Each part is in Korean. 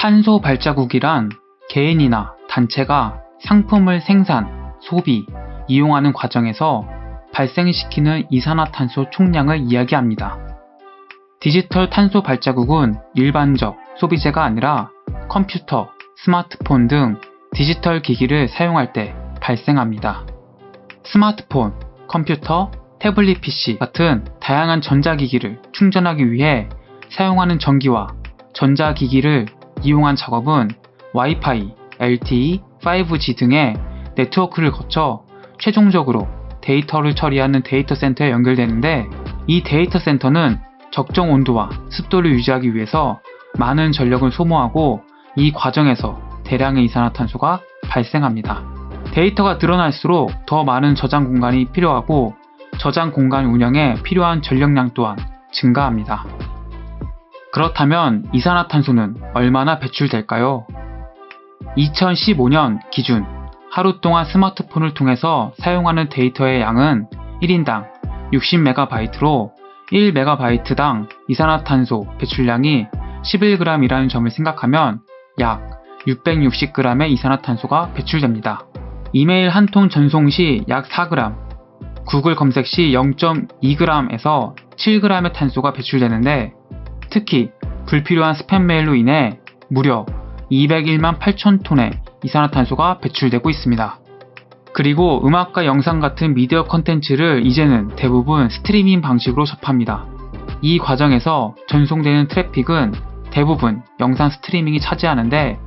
탄소 발자국이란 개인이나 단체가 상품을 생산, 소비, 이용하는 과정에서 발생시키는 이산화탄소 총량을 이야기합니다. 디지털 탄소 발자국은 일반적 소비재가 아니라 컴퓨터, 스마트폰 등 디지털 기기를 사용할 때 발생합니다. 스마트폰, 컴퓨터, 태블릿 PC 같은 다양한 전자기기를 충전하기 위해 사용하는 전기와 전자기기를 이용한 작업은 와이파이, LTE, 5G 등의 네트워크를 거쳐 최종적으로 데이터를 처리하는 데이터 센터에 연결되는데 이 데이터 센터는 적정 온도와 습도를 유지하기 위해서 많은 전력을 소모하고 이 과정에서 대량의 이산화탄소가 발생합니다. 데이터가 늘어날수록 더 많은 저장 공간이 필요하고 저장 공간 운영에 필요한 전력량 또한 증가합니다. 그렇다면 이산화탄소는 얼마나 배출될까요? 2015년 기준 하루 동안 스마트폰을 통해서 사용하는 데이터의 양은 1인당 60MB로 1MB당 이산화탄소 배출량이 11g이라는 점을 생각하면 약 660g의 이산화탄소가 배출됩니다. 이메일 한 통 전송 시 약 4g, 구글 검색 시 0.2g에서 7g의 탄소가 배출되는데 특히 불필요한 스팸 메일로 인해 무려 201만 8천 톤의 이산화탄소가 배출되고 있습니다. 그리고 음악과 영상 같은 미디어 컨텐츠를 이제는 대부분 스트리밍 방식으로 접합니다. 이 과정에서 전송되는 트래픽은 대부분 영상 스트리밍이 차지하는데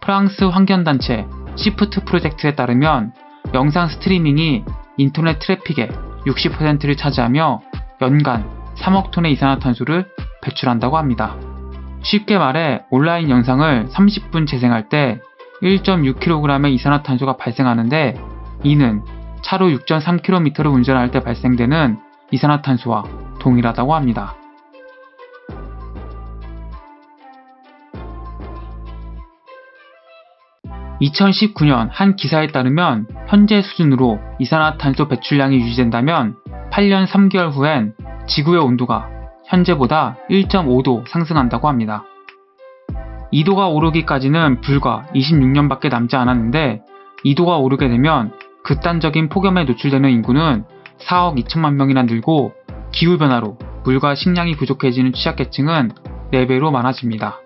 프랑스 환경단체 시프트 프로젝트에 따르면 영상 스트리밍이 인터넷 트래픽의 60%를 차지하며 연간 3억 톤의 이산화탄소를 배출한다고 합니다. 쉽게 말해 온라인 영상을 30분 재생할 때 1.6kg의 이산화탄소가 발생하는데 이는 차로 6.3km를 운전할 때 발생되는 이산화탄소와 동일하다고 합니다. 2019년 한 기사에 따르면 현재 수준으로 이산화탄소 배출량이 유지된다면 8년 3개월 후엔 지구의 온도가 현재보다 1.5도 상승한다고 합니다. 2도가 오르기까지는 불과 26년밖에 남지 않았는데 2도가 오르게 되면 극단적인 폭염에 노출되는 인구는 4억 2천만 명이나 늘고 기후변화로 물과 식량이 부족해지는 취약계층은 4배로 많아집니다.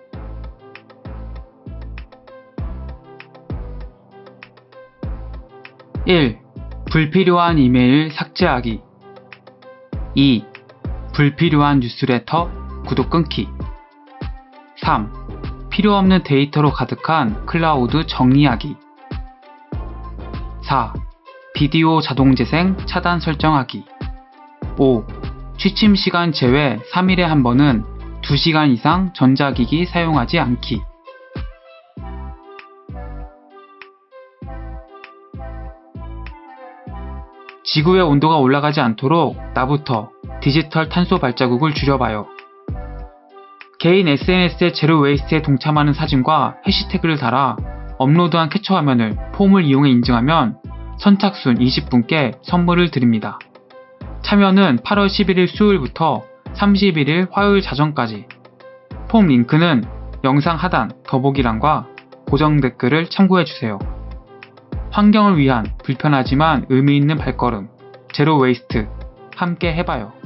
1. 불필요한 이메일 삭제하기 2. 불필요한 뉴스레터 구독 끊기 3. 필요 없는 데이터로 가득한 클라우드 정리하기 4. 비디오 자동 재생 차단 설정하기 5. 취침 시간 제외 3일에 한 번은 2시간 이상 전자기기 사용하지 않기 지구의 온도가 올라가지 않도록 나부터 디지털 탄소 발자국을 줄여봐요. 개인 SNS에 제로 웨이스트에 동참하는 사진과 해시태그를 달아 업로드한 캡처 화면을 폼을 이용해 인증하면 선착순 20분께 선물을 드립니다. 참여는 8월 11일 수요일부터 31일 화요일 자정까지. 폼 링크는 영상 하단 더보기란과 고정 댓글을 참고해주세요. 환경을 위한 불편하지만 의미 있는 발걸음, 제로 웨이스트 함께 해봐요.